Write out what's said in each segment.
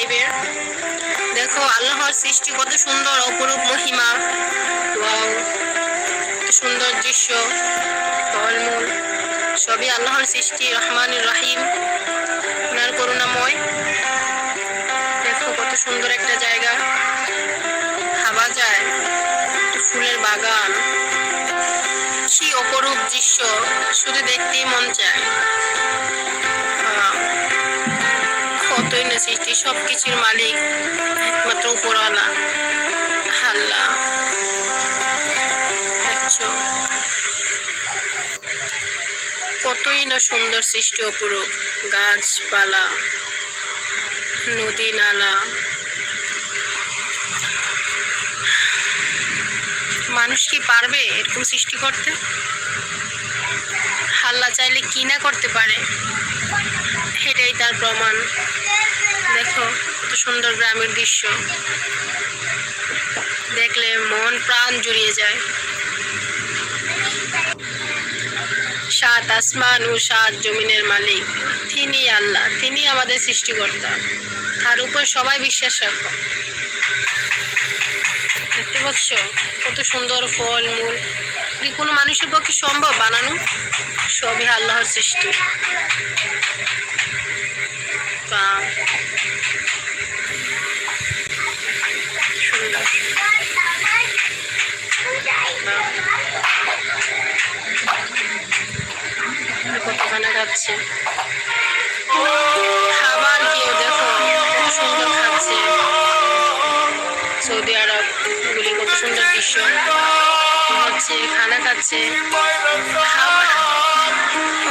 লাইভে দেখো, আল্লাহর সৃষ্টি কত সুন্দর, অপরূপ মহিমা। সুন্দর দৃশ্য ফলমূল সবই আল্লাহর সৃষ্টি রহমান রাহিম। ওনার করুণাময়। দেখো, কত সুন্দর একটা জায়গা। ভাবা যায়, ফুলের বাগান। কি অপরূপ দৃশ্য, শুধু দেখতেই মন চায়। সৃষ্টি সব কিছুর মালিক, একমাত্র উপরওয়ালা। আল্লাহ। দেখছ কতই না সুন্দর সৃষ্টি অপরূপ। গাছপালা নদী নালা মানুষ কি পারবে এরকম সৃষ্টি করতে? হাল্লা চাইলে কি না করতে পারে? এটাই তার প্রমাণ। দেখো, কত সুন্দর গ্রামের দৃশ্য। দেখলে মন প্রাণ জুড়িয়ে যায়। সাত আসমান ও সাত জমিনের মালিক। তিনি আল্লাহ তিনি আমাদের সৃষ্টিকর্তা। তার উপর সবাই বিশ্বাস রাখো। পাচ্ছ কত সুন্দর ফল, মূল। কোনো মানুষের পক্ষে সম্ভব বানানো, সবই আল্লাহর সৃষ্টি। কতখানে খাবার কেউ দেখো, কত সুন্দর খাচ্ছে। সৌদি আরব গুলি কত সুন্দর দৃশ্য। হচ্ছে খানা খাচ্ছে।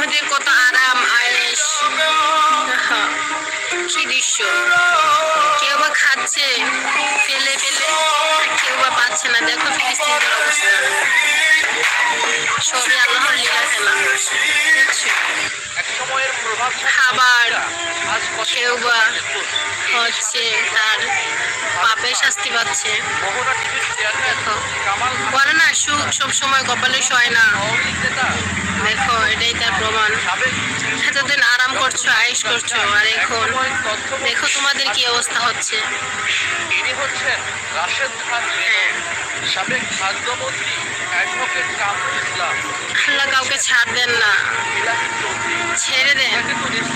ওদের কত আরাম আয়েস কি দৃশ্য। কেউ বা খাচ্ছে, ফেলে ফেলে কেউ বা পাচ্ছে না। দেখো ফিলিস্তিনের অবস্থা। সবই আল্লাহর লীলা খেলা খাবার কেউ বা হচ্ছে তার পাপের শাস্তি পাচ্ছে। দেখো। বলে না সুখ সব সময় কপালে সয় না। দেখো এটাই তার প্রমাণ। এতদিন আরাম করছ আয়েস করছ আর এখন দেখো তোমাদের কি অবস্থা হচ্ছে। হচ্ছেন রাশেদ খান হ্যাঁ। সাবেক খাদ্যমন্ত্রী অ্যাডভোকেট ছাড় দেন না ইলাহি চৌধুরী ছেড়ে দেন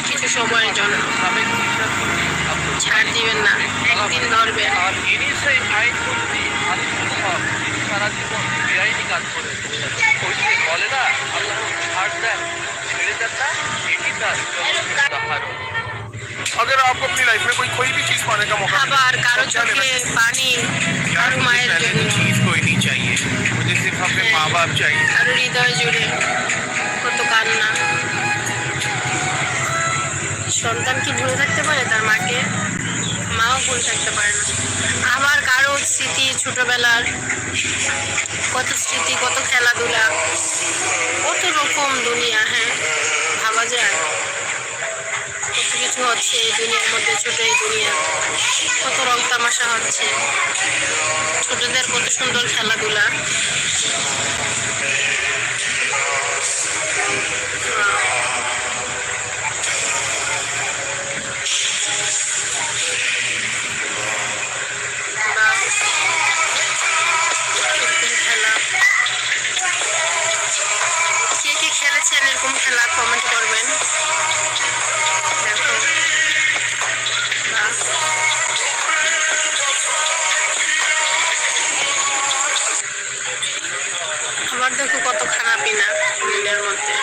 কিছু সময়ের জন্য সাবেক বিচারপতি আব্দুল ছাড় দিবেন না একদিন ধরবেন আর ইনি সেই আইনমন্ত্রী আনিসুল হক যিনি সারা জীবন বেআইনি কাজ করে এসেছেন। ওই যে বলে না আল্লাহ ছাড় দেন ছেড়ে দেন না এটি তার তাহারও अगर आपको अपनी लाइफ में कोई कोई भी चीज पाने का मौका मिले, খাবার কারো तो क्या लेना চোখে পানি चाहिए? কারো मुझे মায়ের पहले জন্য तो चीज कोई नहीं चाहिए বেশির ভাবে মা বাপ চাই। হৃদয় জুড়ে কত কান্না। সন্তান কি ভুলে থাকতে পারে? তার মাকে? মাও ভুলে থাকতে পারে না। আমার কারও স্মৃতি ছোটবেলার কত স্মৃতি, কত খেলাধুলা, কত রকম দুনিয়া হ্যাঁ ভাবা যায়। কত কিছু হচ্ছে এই দুনিয়ার মধ্যে, ছোট এই দুনিয়া। কত রং তামাশা হচ্ছে। ছোটদের কত সুন্দর খেলাধুলা। বা দেখো কত খারাপই না দিনের মধ্যে?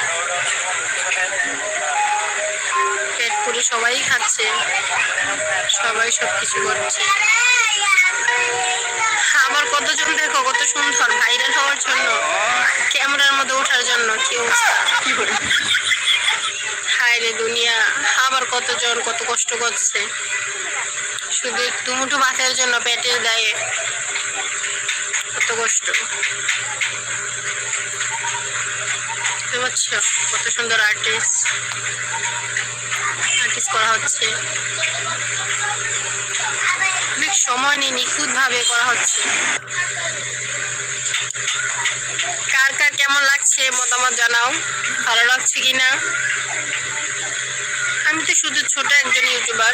পেট পুরে সবাই খাচ্ছে, সবাই সব কিছু করছে। আমার কতজন দেখো, কত সুন্দর ভাইরাল হওয়ার জন্য, ক্যামেরার মধ্যে ওঠার জন্য, কি অবস্থা? হায় রে দুনিয়া আবার কতজন কত কষ্ট করছে। শুধু একটু মুঠো ভাতের জন্য, পেটের দায়ে। কষ্ট। কত সুন্দর আর্টিস্ট আর্টিস্ট করা হচ্ছে। অনেক সময় নিয়ে নিখুঁত ভাবে করা হচ্ছে। কার কার কেমন লাগছে মতামত জানাও। ভালো লাগছে কিনা? আমি তো শুধু ছোট একজন ইউটিউবার।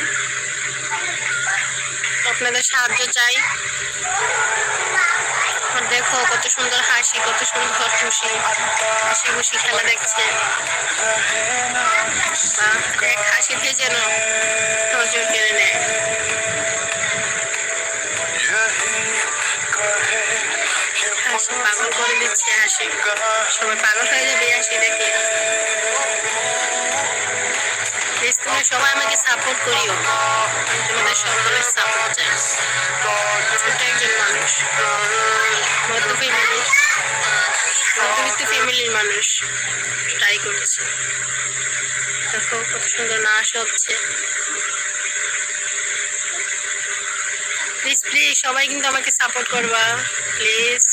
আপনাদের সাহায্য চাই। সুন্দর হাসি, কত সুন্দর খুশি হাসি খুশি খেলা দেখছে। এক হাসিতে যেন নজর কেড়ে নেয়। হাসি পাগল করে দিচ্ছে হাসি। সবাই পাগল হয়ে যাবে হাসি দেখে প্লিজ সবাই আমাকে সাপোর্ট করিও। তোমাদের সকলের সাপোর্ট চাই। একজন মানুষ। মধ্যবিত্ত ফ্যামিলির মানুষ। ট্রাই করছি। দেখো, কত সুন্দর নাচ হচ্ছে প্লিজ প্লিজ সবাই কিন্তু আমাকে সাপোর্ট করবা। প্লিজ